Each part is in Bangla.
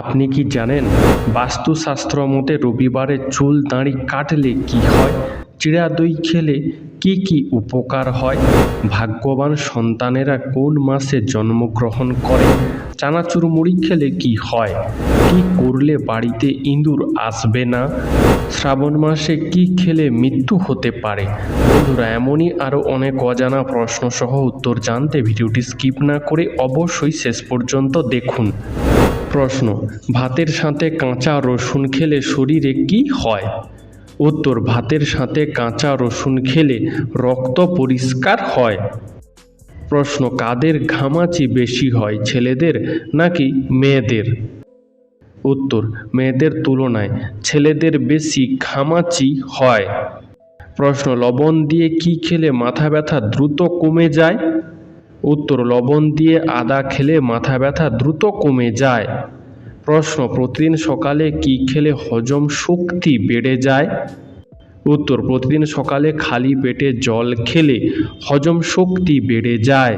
আপনি কি জানেন বাস্তুশাস্ত্র মতে রবিবারে চুল দাঁড়ি কাটলে কি হয়? চিড়া দই খেলে কি কি উপকার হয়? ভাগ্যবান সন্তানেরা কোন মাসে জন্মগ্রহণ করে? চানাচুর মুড়ি খেলে কি হয়? কি করলে বাড়িতে ইঁদুর আসবে না? শ্রাবণ মাসে কি খেলে মৃত্যু হতে পারে? বন্ধুরা, এমনই আরও অনেক অজানা প্রশ্ন সহ উত্তর জানতে ভিডিওটি স্কিপ না করে অবশ্যই শেষ পর্যন্ত দেখুন। প্রশ্ন, ভাতের সাথে কাঁচা রসুন খেলে শরীরে কি হয়? উত্তর, ভাতের সাথে কাঁচা রসুন খেলে রক্ত পরিষ্কার হয়। প্রশ্ন, কাদের ঘামাচি বেশি হয়, ছেলেদের নাকি মেয়েদের? উত্তর, মেয়েদের তুলনায় ছেলেদের বেশি ঘামাচি হয়। প্রশ্ন, লবণ দিয়ে কি খেলে মাথা ব্যথা দ্রুত কমে যায়? উত্তর লবণ দিয়ে আদা খেলে মাথা ব্যথা দ্রুত কমে যায়। প্রশ্ন, প্রতিদিন সকালে কি খেলে হজম শক্তি বেড়ে যায়? উত্তর, প্রতিদিন সকালে খালি পেটে জল খেলে হজম শক্তি বেড়ে যায়।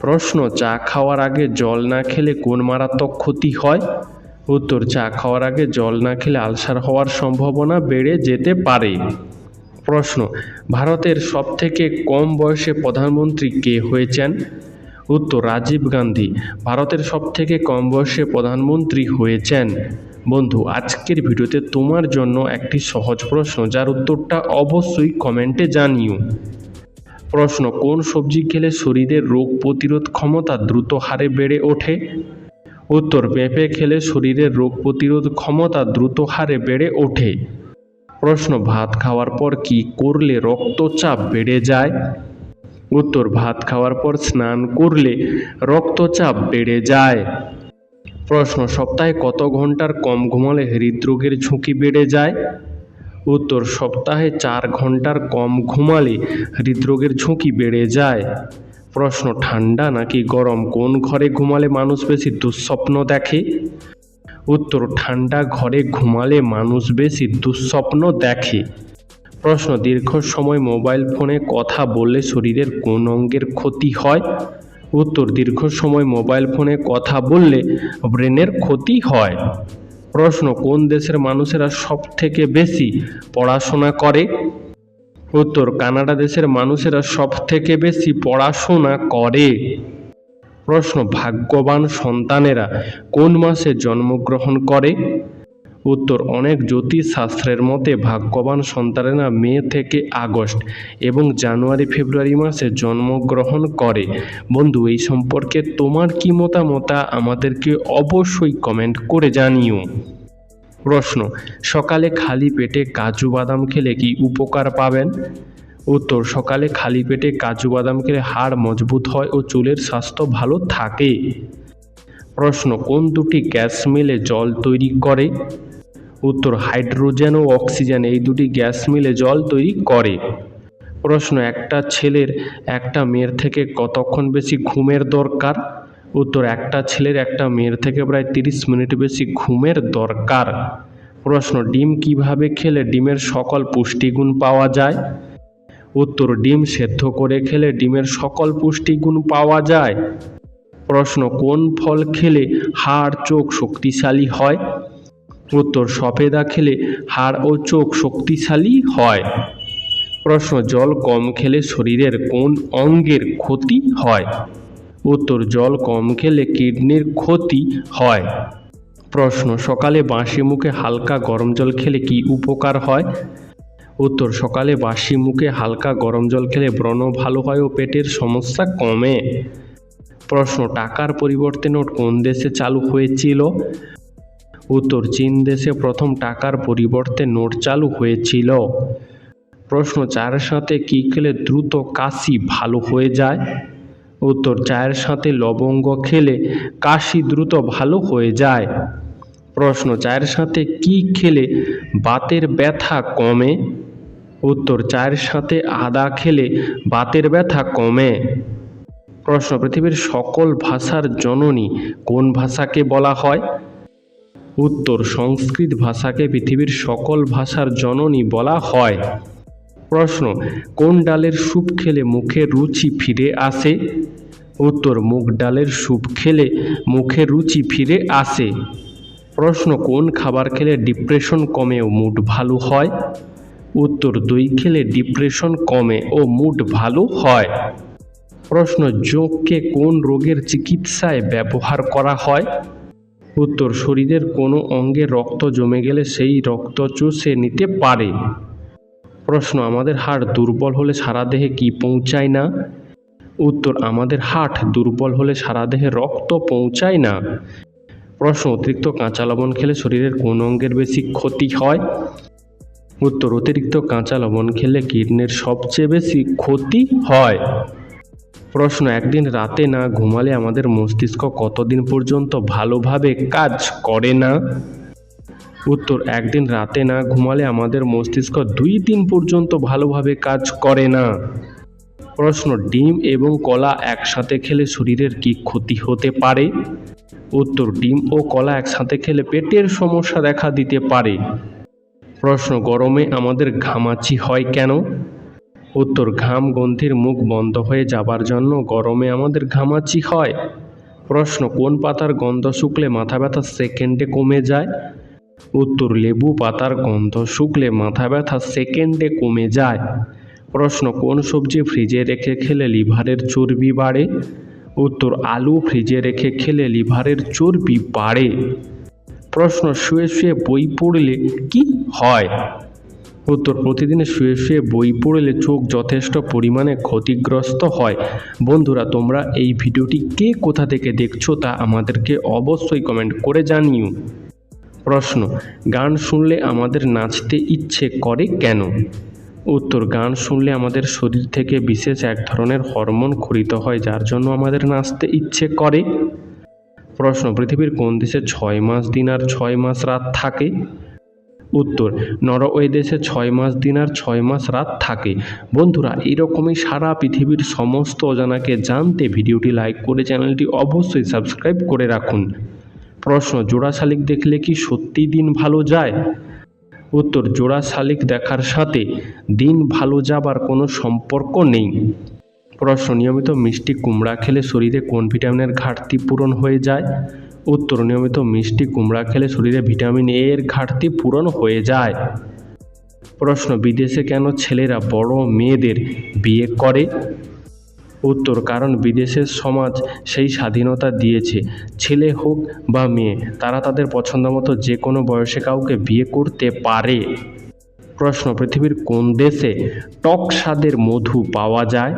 প্রশ্ন, চা খাওয়ার আগে জল না খেলে কোন মারাত্মক ক্ষতি হয়? উত্তর, চা খাওয়ার আগে জল না খেলে আলসার হওয়ার সম্ভাবনা বেড়ে যেতে পারে। প্রশ্ন, ভারতের সবথেকে কম বয়সে প্রধানমন্ত্রী কে হয়েছেন? উত্তর, রাজীব গান্ধী, ভারতের সবথেকে কম বয়সে প্রধানমন্ত্রী হয়েছেন? বন্ধু, আজকের ভিডিওতে তোমার জন্য একটি সহজ প্রশ্ন, যার উত্তরটা অবশ্যই কমেন্টে জানিও। প্রশ্ন, কোন সবজি খেলে শরীরের রোগ প্রতিরোধ ক্ষমতা দ্রুত হারে বেড়ে ওঠে? উত্তর, পেঁপে খেলে শরীরের রোগ প্রতিরোধ ক্ষমতা দ্রুত হারে বেড়ে ওঠে। প্রশ্ন, ভাত খাওয়ার পর কি করলে রক্তচাপ বেড়ে যায়? উত্তর, ভাত খাওয়ার পর স্নান করলে রক্তচাপ বেড়ে যায়। প্রশ্ন, সপ্তাহে কত ঘণ্টার কম ঘুমালে হৃদরোগের ঝুঁকি বেড়ে যায়? উত্তর, সপ্তাহে চার ঘণ্টার কম ঘুমালে হৃদরোগের ঝুঁকি বেড়ে যায়। প্রশ্ন, ঠান্ডা নাকি গরম? কোন ঘরে ঘুমালে মানুষ বেশি দুঃস্বপ্ন দেখে? উত্তর ঠান্ডা ঘরে ঘুমালে মানুষ বেশি দুঃস্বপ্ন দেখে। প্রশ্ন, দীর্ঘ সময় মোবাইল ফোনে কথা বললে শরীরের কোন অঙ্গের ক্ষতি হয়? উত্তর, দীর্ঘ সময় মোবাইল ফোনে কথা বললে ব্রেনের ক্ষতি হয়। প্রশ্ন, কোন দেশের মানুষেরা সব থেকে বেশি পড়াশোনা করে? উত্তর, কানাডা দেশের মানুষেরা সব থেকে বেশি পড়াশোনা করে। প্রশ্ন, ভাগ্যবান সন্তানেরা কোন মাসে জন্মগ্রহণ করে? উত্তর, অনেক জ্যোতিষ শাস্ত্রের মতে ভাগ্যবান সন্তানেরা মে থেকে আগস্ট এবং জানুয়ারি, ফেব্রুয়ারি মাসে জন্মগ্রহণ করে। বন্ধু, এই সম্পর্কে তোমার কি মতামত আমাদেরকে অবশ্যই কমেন্ট করে জানিও। প্রশ্ন, সকালে খালি পেটে কাজু বাদাম খেলে কি উপকার পাবেন? উত্তর সকালে খালি পেটে কাজু বাদাম খেলে হাড় মজবুত হয় ও চুলের স্বাস্থ্য ভালো থাকে। প্রশ্ন, কোন দুটি গ্যাস মিলে জল তৈরি করে? উত্তর, হাইড্রোজেন ও অক্সিজেন, এই দুটি গ্যাস মিলে জল তৈরি করে। প্রশ্ন, একটা ছেলের একটা মেয়ের থেকে কতক্ষণ বেশি ঘুমের দরকার? উত্তর, একটা ছেলের একটা মেয়ের থেকে প্রায় তিরিশ মিনিট বেশি ঘুমের দরকার। প্রশ্ন, ডিম কীভাবে খেলে ডিমের সকল পুষ্টিগুণ পাওয়া যায়? উত্তর, ডিম সেদ্ধ করে খেলে ডিমের সকল পুষ্টিগুণ পাওয়া যায়। প্রশ্ন, কোন ফল খেলে হাড়, চোখ শক্তিশালী হয়? উত্তর, সফেদা খেলে হাড় ও চোখ শক্তিশালী হয়। প্রশ্ন, জল কম খেলে শরীরের কোন অঙ্গের ক্ষতি হয়? উত্তর, জল কম খেলে কিডনির ক্ষতি হয়। প্রশ্ন, সকালে বাঁশি মুখে হালকা গরম জল খেলে কি উপকার হয়? উত্তর, সকালে বাসি মুখে হালকা গরম জল খেলে ব্রণ ভালো হয় ও পেটের সমস্যা কমে। প্রশ্ন, টাকার পরিবর্তে নোট কোন দেশে চালু হয়েছিল? উত্তর, চীন দেশে প্রথম টাকার পরিবর্তে নোট চালু হয়েছিল। প্রশ্ন, চায়ের সাথে কী খেলে দ্রুত কাশি ভালো হয়ে যায়? উত্তর, চায়ের সাথে লবঙ্গ খেলে কাশি দ্রুত ভালো হয়ে যায়। প্রশ্ন, চায়ের সাথে কি খেলে বাতের ব্যথা কমে? উত্তর, চায়ের সাথে আদা খেলে বাতের ব্যথা কমে। প্রশ্ন, পৃথিবীর সকল ভাষার জননী কোন ভাষাকে বলা হয়? উত্তর, সংস্কৃত ভাষাকে পৃথিবীর সকল ভাষার জননী বলা হয়। প্রশ্ন, কোন ডালের স্যুপ খেলে মুখে রুচি ফিরে আসে? উত্তর, মুগ ডালের স্যুপ খেলে মুখে রুচি ফিরে আসে। প্রশ্ন, কোন খাবার খেলে ডিপ্রেশন কমে ও মুড ভালো হয়? উত্তর দই, খেলে ডিপ্রেশন কমে ও মুড ভালো হয়। প্রশ্ন যোগকে কোন রোগের চিকিৎসায় ব্যবহার করা হয়? উত্তর, শরীরের কোনো অঙ্গে রক্ত জমে গেলে সেই রক্ত চুষে নিতে পারে। প্রশ্ন, আমাদের হাড় দুর্বল হলে সারা দেহে কি পৌঁছায় না? উত্তর, আমাদের হাট দুর্বল হলে সারা দেহে রক্ত পৌঁছায় না। প্রশ্ন, অতিরিক্ত কাঁচা লবণ খেলে শরীরের কোন অঙ্গের বেশি ক্ষতি হয়? উত্তর, অতিরিক্ত কাঁচা লবণ খেলে কিডনির সবচেয়ে বেশি ক্ষতি হয়। প্রশ্ন, একদিন রাতে না ঘুমালে আমাদের মস্তিষ্ক কতদিন পর্যন্ত ভালোভাবে কাজ করে না? উত্তর, একদিন রাতে না ঘুমালে আমাদের মস্তিষ্ক দুই দিন পর্যন্ত ভালোভাবে কাজ করে না। প্রশ্ন, ডিম এবং কলা একসাথে খেলে শরীরের কি ক্ষতি হতে পারে? উত্তর, ডিম ও কলা একসাথে খেলে পেটের সমস্যা দেখা দিতে পারে। প্রশ্ন, গরমে আমাদের ঘামাচি হয় কেন? উত্তর, ঘাম গন্ধির মুখ বন্ধ হয়ে যাবার জন্য গরমে আমাদের ঘামাচি হয়। প্রশ্ন, কোন পাতার গন্ধ শুকলে মাথা ব্যথা সেকেন্ডে কমে যায়? উত্তর, লেবু পাতার গন্ধ শুকলে মাথা ব্যথা সেকেন্ডে কমে যায়। প্রশ্ন, কোন সবজি ফ্রিজে রেখে খেলে লিভারের চর্বি বাড়ে? উত্তর, আলু ফ্রিজে রেখে খেলে লিভারের চর্বি বাড়ে। প্রশ্ন, শুয়ে শুয়ে বই পড়লে কি হয়? উত্তর, প্রতিদিনে শুয়ে শুয়ে বই পড়লে চোখ যথেষ্ট পরিমাণে ক্ষতিগ্রস্ত হয়। বন্ধুরা, তোমরা এই ভিডিওটি কে কোথা থেকে দেখছ তা আমাদেরকে অবশ্যই কমেন্ট করে জানিও। প্রশ্ন, গান শুনলে আমাদের নাচতে ইচ্ছে করে কেন? উত্তর, গান শুনলে আমাদের শরীর থেকে বিশেষ এক ধরনের হরমোন খরিত হয়, যার জন্য আমাদের নাচতে ইচ্ছে করে। প্রশ্ন, পৃথিবীর কোন দেশে ছয় মাস দিন আর ছয় মাস রাত থাকে? উত্তর নরওয়ে দেশে ছয় মাস দিন আর ছয় মাস রাত থাকে। বন্ধুরা, এরকমই সারা পৃথিবীর সমস্ত অজানাকে জানতে ভিডিওটি লাইক করে চ্যানেলটি অবশ্যই সাবস্ক্রাইব করে রাখুন। প্রশ্ন, জোড়া শালিক দেখলে কি সত্যি দিন ভালো যায়? উত্তর, জোড়া শালিক দেখার সাথে দিন ভালো যাবার কোনো সম্পর্ক নেই। প্রশ্ন নিয়মিত মিষ্টি কুমড়া খেলে শরীরে কোন ভিটামিনের ঘাটতি পূরণ হয়ে যায়? উত্তর, নিয়মিত মিষ্টি কুমড়া খেলে শরীরে ভিটামিন এ এর ঘাটতি পূরণ হয়ে যায়। প্রশ্ন, বিদেশে কেন ছেলেরা বড় মেয়েদের বিয়ে করে? উত্তর, কারণ বিদেশের সমাজ সেই স্বাধীনতা দিয়েছে। ছেলে হোক বা মেয়ে, তারা তাদের পছন্দ মতো যে কোনো বয়সে কাউকে বিয়ে করতে পারে। প্রশ্ন, পৃথিবীর কোন দেশে টক স্বাদের মধু পাওয়া যায়?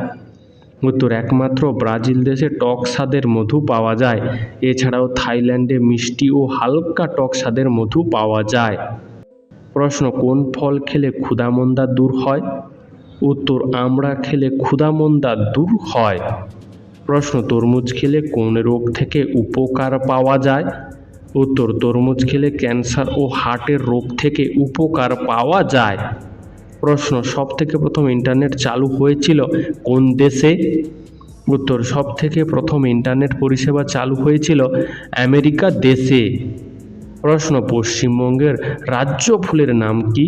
উত্তর, একমাত্র ব্রাজিল দেশে টক স্বাদের মধু পাওয়া যায়। এছাড়াও থাইল্যান্ডে মিষ্টি ও হালকা টক স্বাদের মধু পাওয়া যায়। প্রশ্ন, কোন ফল খেলে ক্ষুধামন্দা দূর হয়? উত্তর আমড়া খেলে ক্ষুধামন্দা দূর হয়। প্রশ্ন, তরমুজ খেলে কোন রোগ থেকে উপকার পাওয়া যায়? উত্তর, তরমুজ খেলে ক্যান্সার ও হার্টের রোগ থেকে উপকার পাওয়া যায়। প্রশ্ন সব থেকে প্রথম ইন্টারনেট চালু হয়েছিল কোন দেশে? উত্তর সব থেকে প্রথম ইন্টারনেট পরিষেবা চালু হয়েছিল আমেরিকা দেশে। প্রশ্ন, পশ্চিমবঙ্গের রাজ্য ফুলের নাম কি?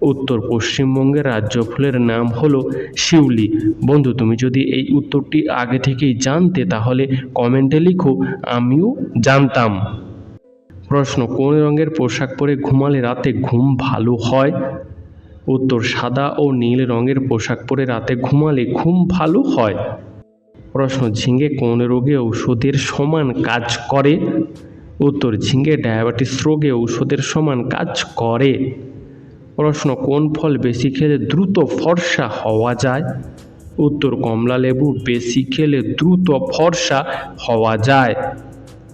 উত্তর, পশ্চিমবঙ্গের রাজ্য ফুলের নাম হলো শিউলি। বন্ধু, তুমি যদি এই উত্তরটি আগে থেকেই জানতে, তাহলে কমেন্টে লিখো, আমিও জানতাম। প্রশ্ন, কোন রঙের পোশাক পরে ঘুমালে রাতে ঘুম ভালো হয়? উত্তর সাদা ও নীল রঙের পোশাক পরে রাতে ঘুমালে ঘুম ভালো হয়। প্রশ্ন ঝিঙে কোন রোগে ঔষধের সমান কাজ করে? উত্তর ঝিঙে ডায়াবেটিস রোগে ঔষধের সমান কাজ করে। প্রশ্ন, কোন ফল বেশি খেলে দ্রুত ফর্সা হওয়া যায়? উত্তর, কমলা লেবু বেশি খেলে দ্রুত ফর্সা হওয়া যায়।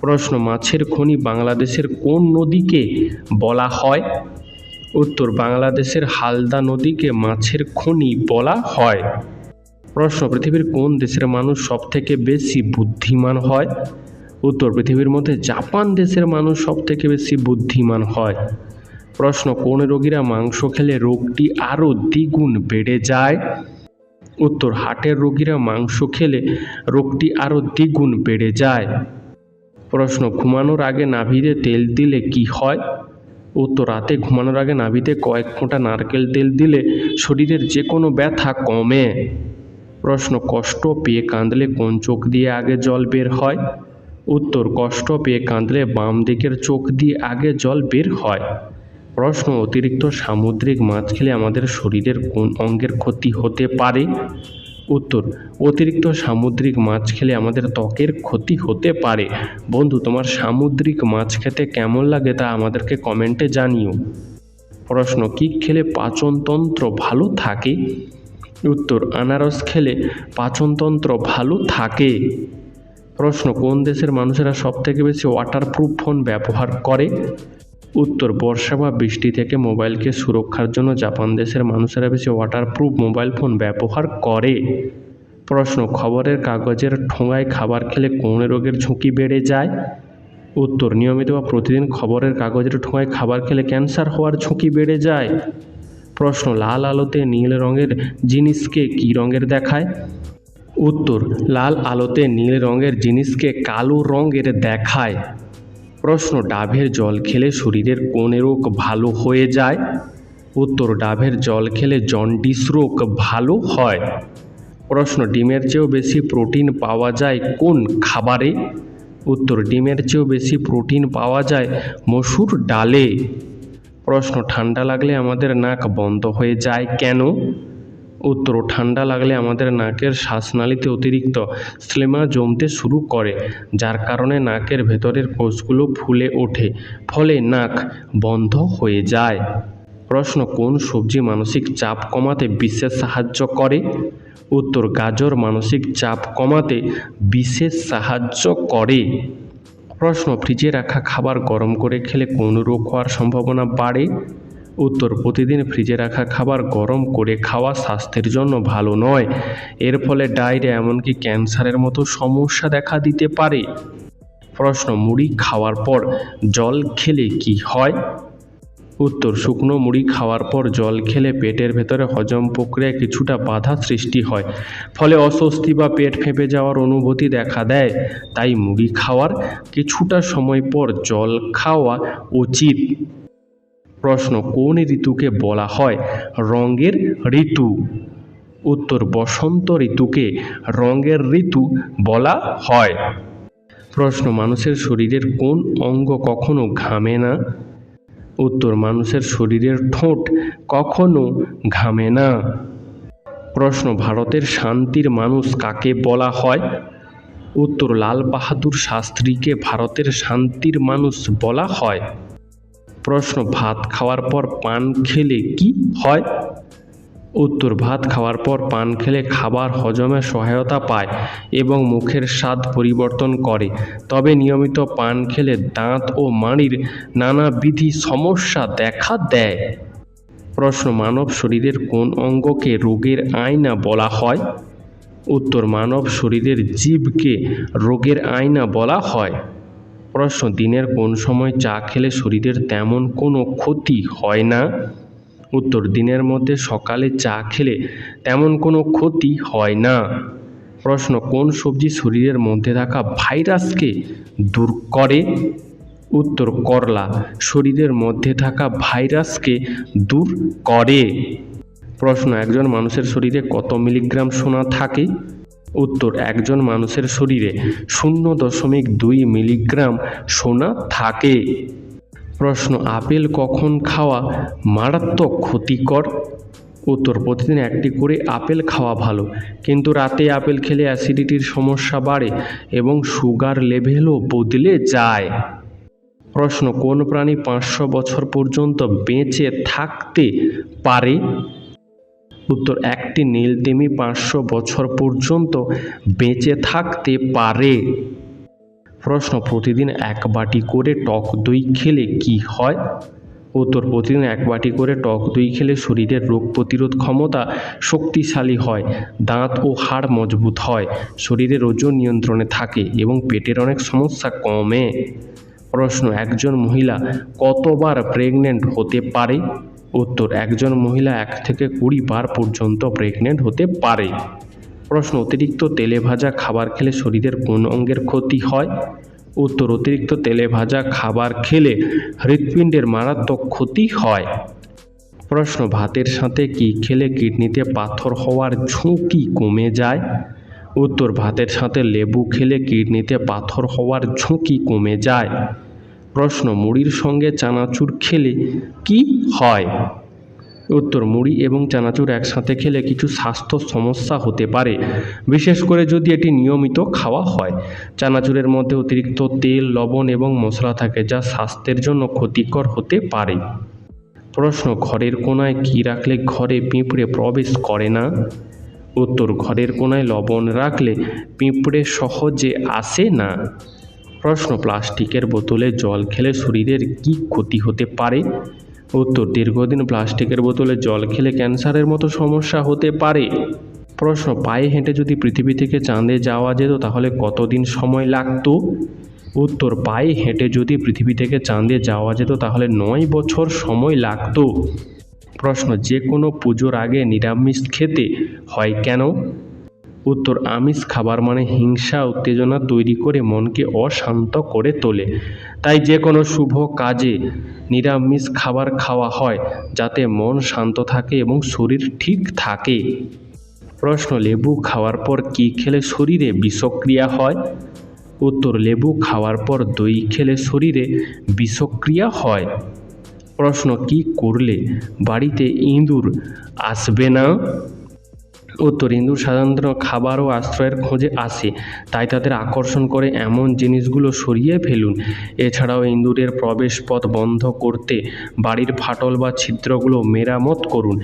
প্রশ্ন, মাছের খনি বাংলাদেশের কোন নদীকে বলা হয়? উত্তর বাংলাদেশের হালদা নদীকে মাছের খনি বলা হয়। প্রশ্ন, পৃথিবীর কোন দেশের মানুষ সবথেকে বেশি বুদ্ধিমান হয়? উত্তর, পৃথিবীর মধ্যে জাপান দেশের মানুষ সবথেকে বেশি বুদ্ধিমান হয়। প্রশ্ন, কোন রোগীরা মাংস খেলে রোগটি আরও দ্বিগুণ বেড়ে যায়? উত্তর, হার্টের রোগীরা মাংস খেলে রোগটি আরও দ্বিগুণ বেড়ে যায়। প্রশ্ন, ঘুমানোর আগে নাভিতে তেল দিলে কি হয়? উত্তর, রাতে ঘুমানোর আগে নাভিতে কয়েক ফোঁটা নারকেল তেল দিলে শরীরের যে কোনো ব্যথা কমে। প্রশ্ন, কষ্ট পেয়ে কাঁদলে কোন চোখ দিয়ে আগে জল বের হয়? উত্তর, কষ্ট পেয়ে কাঁদলে বাম দিকের চোখ দিয়ে আগে জল বের হয়। প্রশ্ন, অতিরিক্ত সামুদ্রিক মাছ খেলে আমাদের শরীরের কোন অঙ্গের ক্ষতি হতে পারে? উত্তর, অতিরিক্ত সামুদ্রিক মাছ খেলে আমাদের ত্বকের ক্ষতি হতে পারে। বন্ধু, তোমার সামুদ্রিক মাছ খেতে কেমন লাগে তা আমাদেরকে কমেন্টে জানিও। প্রশ্ন, কি খেলে পাচনতন্ত্র ভালো থাকে? উত্তর, আনারস খেলে পাচনতন্ত্র ভালো থাকে। প্রশ্ন, কোন দেশের মানুষেরা সবথেকে বেশি ওয়াটারপ্রুফ ফোন ব্যবহার করে? উত্তর, বর্ষা বা বৃষ্টি থেকে মোবাইলকে সুরক্ষার জন্য জাপান দেশের মানুষেরা বেশি ওয়াটারপ্রুফ মোবাইল ফোন ব্যবহার করে। প্রশ্ন, খবরের কাগজের ঠোঙায় খাবার খেলে কোন রোগের ঝুঁকি বেড়ে যায়? উত্তর, নিয়মিত বা প্রতিদিন খবরের কাগজের ঠোঙায় খাবার খেলে ক্যান্সার হওয়ার ঝুঁকি বেড়ে যায়। প্রশ্ন, লাল আলোতে নীল রঙের জিনিসকে কী রঙের দেখায়? উত্তর, লাল আলোতে নীল রঙের জিনিসকে কালো রঙের দেখায়। প্রশ্ন, ডাবের জল খেলে শরীরের কোন রোগ ভালো হয়ে যায়? উত্তর, ডাবের জল খেলে জন্ডিস রোগ ভালো হয়। প্রশ্ন, ডিমের চেয়েও বেশি প্রোটিন পাওয়া যায় কোন খাবারে? উত্তর, ডিমের চেয়েও বেশি প্রোটিন পাওয়া যায় মসুর ডালে। প্রশ্ন, ঠান্ডা লাগলে আমাদের নাক বন্ধ হয়ে যায় কেন? উত্তর, ঠান্ডা লাগলে আমাদের নাকের শ্বাসনালীতে অতিরিক্ত স্লেমা জমতে শুরু করে, যার কারণে নাকের ভেতরের কোষগুলো ফুলে ওঠে, ফলে নাক বন্ধ হয়ে যায়। প্রশ্ন, কোন সবজি মানসিক চাপ কমাতে বিশেষ সাহায্য করে? উত্তর, গাজর মানসিক চাপ কমাতে বিশেষ সাহায্য করে। প্রশ্ন, ফ্রিজে রাখা খাবার গরম করে খেলে কোন রোগ হওয়ার সম্ভাবনা বাড়ে? উত্তর, প্রতিদিন ফ্রিজে রাখা খাবার গরম করে খাওয়া স্বাস্থ্যের জন্য ভালো নয়। এর ফলে ডায়রিয়া এমনকি ক্যান্সারের মতো সমস্যা দেখা দিতে পারে। প্রশ্ন, মুড়ি খাওয়ার পর জল খেলে কি হয়? উত্তর, শুকনো মুড়ি খাওয়ার পর জল খেলে পেটের ভেতরে হজম প্রক্রিয়ায় কিছুটা বাধা সৃষ্টি হয়। ফলে অস্বস্তি বা পেট ফেঁপে যাওয়ার অনুভূতি দেখা দেয়। তাই মুড়ি খাওয়ার কিছুটা সময় পর জল খাওয়া উচিত। প্রশ্ন, কোন ঋতুকে বলা হয়? রঙের ঋতু। উত্তর, বসন্ত ঋতুকে রঙের ঋতু বলা হয়। প্রশ্ন, মানুষের শরীরের কোন অঙ্গ কখনো ঘামে না? উত্তর, মানুষের শরীরের ঠোঁট কখনো ঘামে না। প্রশ্ন, ভারতের শান্তির মানুষ কাকে বলা হয়? উত্তর, লাল বাহাদুর শাস্ত্রীকে ভারতের শান্তির মানুষ বলা হয়। প্রশ্ন, ভাত খাওয়ার পর পান খেলে কি হয়? উত্তর, ভাত খাওয়ার পর পান খেলে খাবার হজমে সহায়তা পায় এবং মুখের স্বাদ পরিবর্তন করে। তবে নিয়মিত পান খেলে দাঁত ও মাড়ির নানাবিধি সমস্যা দেখা দেয়। প্রশ্ন, মানব শরীরের কোন অঙ্গকে রোগের আয়না বলা হয়? উত্তর, মানব শরীরের জীবকে রোগের আয়না বলা হয়। প্রশ্ন, দিনের কোন সময় চা খেলে শরীরের তেমন কোনো ক্ষতি হয় না? উত্তর, দিনের মধ্যে সকালে চা খেলে তেমন কোনো ক্ষতি হয় না। প্রশ্ন, কোন সবজি শরীরের মধ্যে থাকা ভাইরাসকে দূর করে? উত্তর, করলা, শরীরের মধ্যে থাকা ভাইরাসকে দূর করে। প্রশ্ন, একজন মানুষের শরীরে কত মিলিগ্রাম সোনা থাকে? উত্তর, একজন মানুষের শরীরে শূন্য দশমিক দুই মিলিগ্রাম সোনা থাকে। প্রশ্ন, আপেল কখন খাওয়া মারাত্মক ক্ষতিকর? উত্তর, প্রতিদিন একটি করে আপেল খাওয়া ভালো, কিন্তু রাতে আপেল খেলে অ্যাসিডিটির সমস্যা বাড়ে এবং সুগার লেভেলও বদলে যায়। প্রশ্ন, কোন প্রাণী পাঁচশো বছর পর্যন্ত বেঁচে থাকতে পারে? উত্তর, একটি নীলতিমি পাঁচশো বছর পর্যন্ত বেঁচে থাকতে পারে। প্রশ্ন, প্রতিদিন এক বাটি করে টক দই খেলে কি হয়? উত্তর, প্রতিদিন এক বাটি করে টক দই খেলে শরীরের রোগ প্রতিরোধ ক্ষমতা শক্তিশালী হয়, দাঁত ও হাড় মজবুত হয়, শরীরের ওজন নিয়ন্ত্রণে থাকে এবং পেটের অনেক সমস্যা কমে। প্রশ্ন, একজন মহিলা কতবার প্রেগনেন্ট হতে পারে? উত্তর, একজন মহিলা এক থেকে কুড়ি বার পর্যন্ত প্রেগনেন্ট হতে পারে। প্রশ্ন, অতিরিক্ত তেলে ভাজা খাবার খেলে শরীরের কোন অঙ্গের ক্ষতি হয়? উত্তর, অতিরিক্ত তেলে ভাজা খাবার খেলে হৃৎপিণ্ডের মারাত্মক ক্ষতি হয়। প্রশ্ন, ভাতের সাথে কি খেলে কিডনিতে পাথর হওয়ার ঝুঁকি কমে যায়? উত্তর, ভাতের সাথে লেবু খেলে কিডনিতে পাথর হওয়ার ঝুঁকি কমে যায়। প্রশ্ন, মুড়ির সঙ্গে চানাচুর খেলে কি হয়? উত্তর, মুড়ি এবং চানাচুর একসাথে খেলে কিছু স্বাস্থ্য সমস্যা হতে পারে, বিশেষ করে যদি এটি নিয়মিত খাওয়া হয়। চানাচুরের মধ্যে অতিরিক্ত তেল, লবণ এবং মশলা থাকে যা স্বাস্থ্যের জন্য ক্ষতিকর হতে পারে। প্রশ্ন, ঘরের কোনায় কী রাখলে ঘরে পিঁপড়ে প্রবেশ করে না? উত্তর, ঘরের কোনায় লবণ রাখলে পিঁপড়ে সহজে আসে না। প্রশ্ন, প্লাস্টিকের বোতলে জল খেলে শরীরের কী ক্ষতি হতে পারে? উত্তর, দীর্ঘদিন প্লাস্টিকের বোতলে জল খেলে ক্যান্সারের মতো সমস্যা হতে পারে। প্রশ্ন, পায়ে হেঁটে যদি পৃথিবী থেকে চাঁদে যাওয়া যেত, তাহলে কতদিন সময় লাগতো? উত্তর, পায়ে হেঁটে যদি পৃথিবী থেকে চাঁদে যাওয়া যেত, তাহলে নয় বছর সময় লাগতো। প্রশ্ন, যে কোনো পুজোর আগে নিরামিষ খেতে হয় কেন? উত্তর আমিষ খাবার মানে হিংসা, উত্তেজনা তৈরি করে মনকে অশান্ত করে তোলে। তাই যে কোনো শুভ কাজে নিরামিষ খাবার খাওয়া হয়, যাতে মন শান্ত থাকে এবং শরীর ঠিক থাকে। প্রশ্ন, লেবু খাওয়ার পর কী খেলে শরীরে বিষক্রিয়া হয়? উত্তর, লেবু খাওয়ার পর দই খেলে শরীরে বিষক্রিয়া হয়। প্রশ্ন, কি করলে বাড়িতে ইঁদুর আসবে না? উত্তর। ইঁদুর সাধারণত খাবার ও আশ্রয়ের খোঁজে আসে, তাই তাদের আকর্ষণ করে এমন জিনিসগুলো সরিয়ে ফেলুন। এছাড়াও ইঁদুরের প্রবেশপথ বন্ধ করতে বাড়ির ফাটল বা ছিদ্রগুলো মেরামত করুন।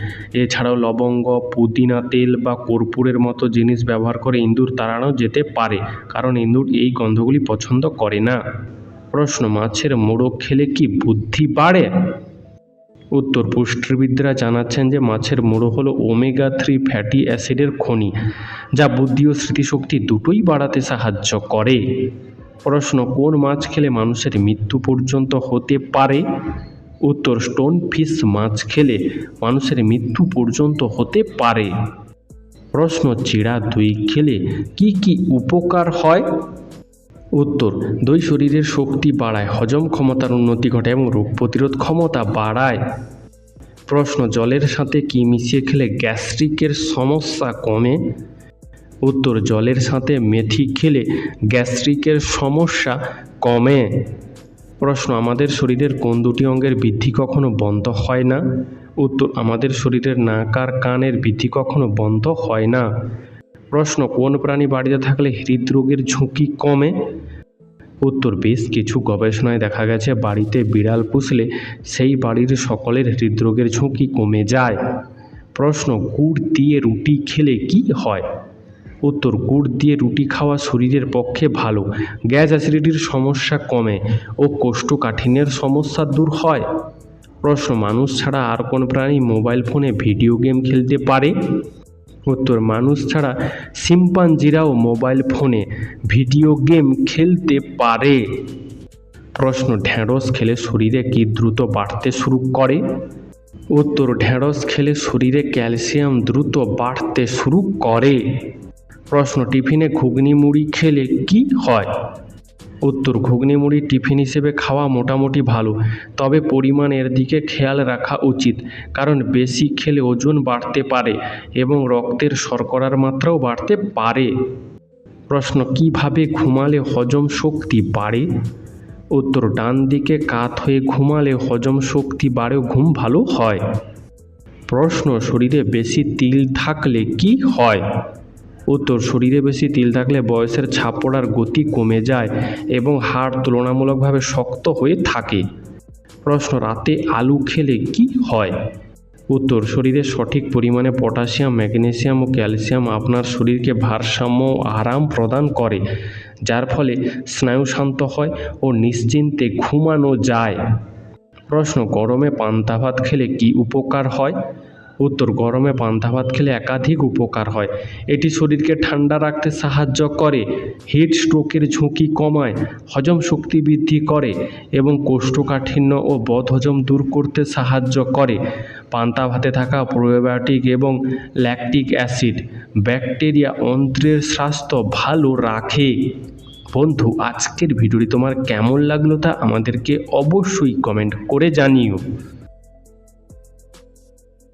এছাড়াও লবঙ্গ, পুদিনা, তেল বা কর্পূরের মতো জিনিস ব্যবহার করে ইঁদুর তাড়ানো যেতে পারে, কারণ ইঁদুর এই গন্ধগুলি পছন্দ করে না। প্রশ্ন, মাছের মোড়ক খেলে কি বুদ্ধি বাড়ে? উত্তর। পুষ্টিবিদরা জানাচ্ছেন যে মাছের মুড়ো হলো ওমেগা থ্রি ফ্যাটি অ্যাসিডের খনি, যা বুদ্ধি ও স্মৃতিশক্তি দুটোই বাড়াতে সাহায্য করে। প্রশ্ন, কোন মাছ খেলে মানুষের মৃত্যু পর্যন্ত হতে পারে? উত্তর স্টোন ফিশ মাছ খেলে মানুষের মৃত্যু পর্যন্ত হতে পারে। প্রশ্ন, চিড়া দই খেলে কি কি উপকার হয়? উত্তর, দই শরীরের শক্তি বাড়ায়, হজম ক্ষমতার উন্নতি ঘটে এবং রোগ প্রতিরোধ ক্ষমতা বাড়ায়। প্রশ্ন, জলের সাথে কি মিশিয়ে খেলে গ্যাস্ট্রিকের সমস্যা কমে? উত্তর, জলের সাথে মেথি খেলে গ্যাস্ট্রিকের সমস্যা কমে। প্রশ্ন, আমাদের শরীরের কোন দুটি অঙ্গের বৃদ্ধি কখনো বন্ধ হয় না? উত্তর, আমাদের শরীরের নাক আর কানের বৃদ্ধি কখনো বন্ধ হয় না। প্রশ্ন, কোন প্রাণী বাড়িতে থাকলে হৃদরোগের ঝুঁকি কমে? উত্তর, বেশ কিছু গবেষণায় দেখা গেছে, বাড়িতে বিড়াল পুষলে সেই বাড়ির সকলের হৃদরোগের ঝুঁকি কমে যায়। প্রশ্ন, গুড় দিয়ে রুটি খেলে কি হয়? উত্তর, গুড় দিয়ে রুটি খাওয়া শরীরের পক্ষে ভালো, গ্যাস অ্যাসিডিটির সমস্যা কমে ও কোষ্ঠকাঠিন্যের সমস্যা দূর হয়। প্রশ্ন, মানুষ ছাড়া আর কোন প্রাণী মোবাইল ফোনে ভিডিও গেম খেলতে পারে? উত্তর, মানুষ ছাড়া শিম্পাঞ্জিরাও মোবাইল ফোনে ভিডিও গেম খেলতে পারে। প্রশ্ন ঢ্যাঁড়স খেলে শরীরে কি দ্রুত বাড়তে শুরু করে? উত্তর ঢ্যাঁড়স খেলে শরীরে ক্যালসিয়াম দ্রুত বাড়তে শুরু করে। প্রশ্ন, টিফিনে ঘুগনি মুড়ি খেলে কি হয়? উত্তর ঘুগনি মুড়ি টিফিন হিসেবে খাওয়া মোটামুটি ভালো, তবে পরিমাণের দিকে খেয়াল রাখা উচিত, কারণ বেশি খেলে ওজন বাড়তে পারে এবং রক্তের শর্করার মাত্রাও বাড়তে পারে। প্রশ্ন, কীভাবে ঘুমালে হজম শক্তি বাড়ে? উত্তর, ডান দিকে কাত হয়ে ঘুমালে হজম শক্তি বাড়েও ঘুম ভালো হয়। প্রশ্ন, শরীরে বেশি তিল থাকলে কি হয়? উত্তর শরীরে বেশি তিল থাকলে বয়সের ছাপ পড়ার গতি কমে যায় এবং হাড় তুলনামূলকভাবে শক্ত হয়ে থাকে। প্রশ্ন, রাতে আলু খেলে কি হয়? উত্তর, শরীরে সঠিক পরিমাণে পটাশিয়াম, ম্যাগনেসিয়াম ও ক্যালসিয়াম আপনার শরীরকে ভারসাম্য ও আরাম প্রদান করে, যার ফলে স্নায়ু শান্ত হয় ও নিশ্চিন্তে ঘুমানো যায়। প্রশ্ন, গরমে পান্তা ভাত খেলে কি উপকার হয়? উত্তর গরমে পান্তা ভাত খেলে একাধিক উপকার হয়। এটি শরীরকে ঠান্ডা রাখতে সাহায্য করে হিট স্ট্রোকের ঝুঁকি কমায়, হজম শক্তি বৃদ্ধি করে এবং কোষ্ঠকাঠিন্য ও বদহজম দূর করতে সাহায্য করে। পান্তা ভাতে থাকা প্রোবায়োটিক এবং ল্যাকটিক অ্যাসিড ব্যাকটেরিয়া অন্ত্রের স্বাস্থ্য ভালো রাখে। বন্ধু, আজকের ভিডিওটি তোমার কেমন লাগল তা আমাদেরকে অবশ্যই কমেন্ট করে জানিও।